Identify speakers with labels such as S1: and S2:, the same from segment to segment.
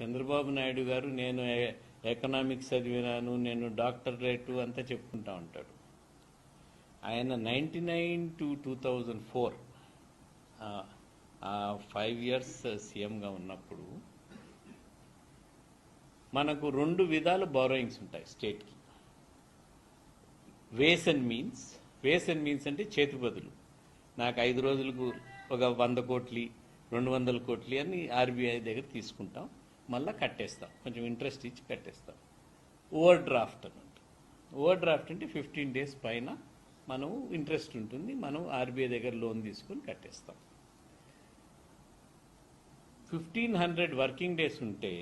S1: చంద్రబాబు నాయుడు గారు నేను ఎకనామిక్స్ చదివినాను నేను డాక్టరేట్ అంతా చెప్పుకుంటా ఉంటాడు. ఆయన ninety nine to two thousand four five years సీఎంగా ఉన్నప్పుడు మనకు రెండు విధాల బారోయింగ్స్ ఉంటాయి స్టేట్కి. Ways and means ways and means అంటే చేతి బదులు. నాకు ఐదు రోజులకు ఒక వంద కోట్లు రెండు వందల కోట్లు అని ఆర్బీఐ దగ్గర తీసుకుంటాం. మళ్ళీ కట్టేస్తాం. కొంచెం ఇంట్రెస్ట్ ఇచ్చి కట్టేస్తాం. ఓవర్ డ్రాఫ్ట్ అన్నమాట. ఓవర్ డ్రాఫ్ట్ అంటే ఫిఫ్టీన్ డేస్ పైన మనం ఇంట్రెస్ట్ ఉంటుంది. మనం ఆర్బీఐ దగ్గర లోన్ తీసుకొని కట్టేస్తాం. ఫిఫ్టీన్ హండ్రెడ్ వర్కింగ్ డేస్ ఉంటే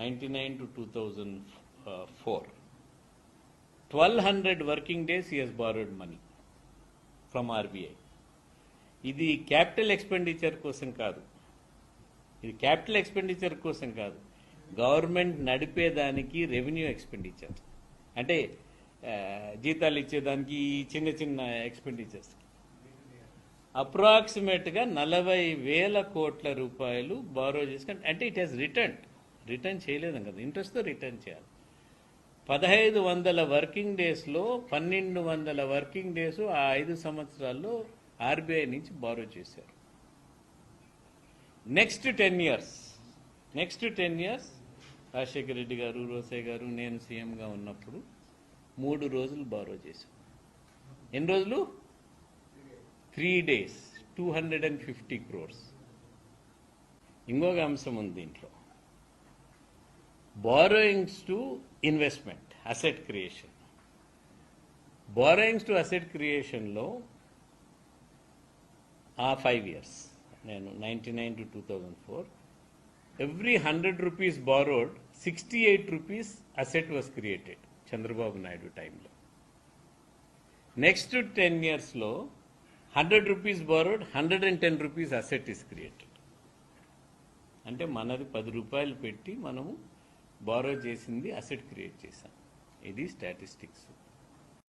S1: ninety nine to two thousand four twelve hundred working days he has borrowed money from RBI ఇది క్యాపిటల్ ఎక్స్పెండిచర్ కోసం కాదు. ఇది క్యాపిటల్ ఎక్స్పెండిచర్ కోసం కాదు. గవర్నమెంట్ నడిపేదానికి రెవెన్యూ ఎక్స్పెండిచర్. అంటే జీతాలు ఇచ్చేదానికి ఈ చిన్న చిన్న ఎక్స్పెండిచర్స్. అప్రాక్సిమేట్గా నలభై వేల కోట్ల రూపాయలు బారో చేసుకుని అంటే ఇట్ హ్యాస్ రిటర్న్ రిటర్న్ చేయలేదు కదా. ఇంట్రెస్ట్తో రిటర్న్ చేయాలి. పదహైదు వందల వర్కింగ్ డేస్లో పన్నెండు వందల వర్కింగ్ డేస్ ఆ ఐదు సంవత్సరాల్లో ఆర్బీఐ నుంచి బారో చేశారు. Next ten years next ten years Rajasekhara Reddy గారు రోసే గారు నేను సీఎంగా ఉన్నప్పుడు మూడు రోజులు బారో చేశాం. ఎన్ని రోజులు? Three days two hundred and fifty crores ఇంకొక అంశం ఉంది దీంట్లో. Borrowings to investment asset creation borrowings to asset క్రియేషన్లో ఆ ఫైవ్ ఇయర్స్ నేను ninety nine to two thousand four every hundred rupees borrowed sixty eight rupees asset was created Chandrababu Naidu టైంలో next ten ఇయర్స్లో hundred rupees borrowed hundred and ten rupees asset is created అంటే మనది పది రూపాయలు పెట్టి మనము borrow చేసింది asset create చేశాం. ఇది స్టాటిస్టిక్స్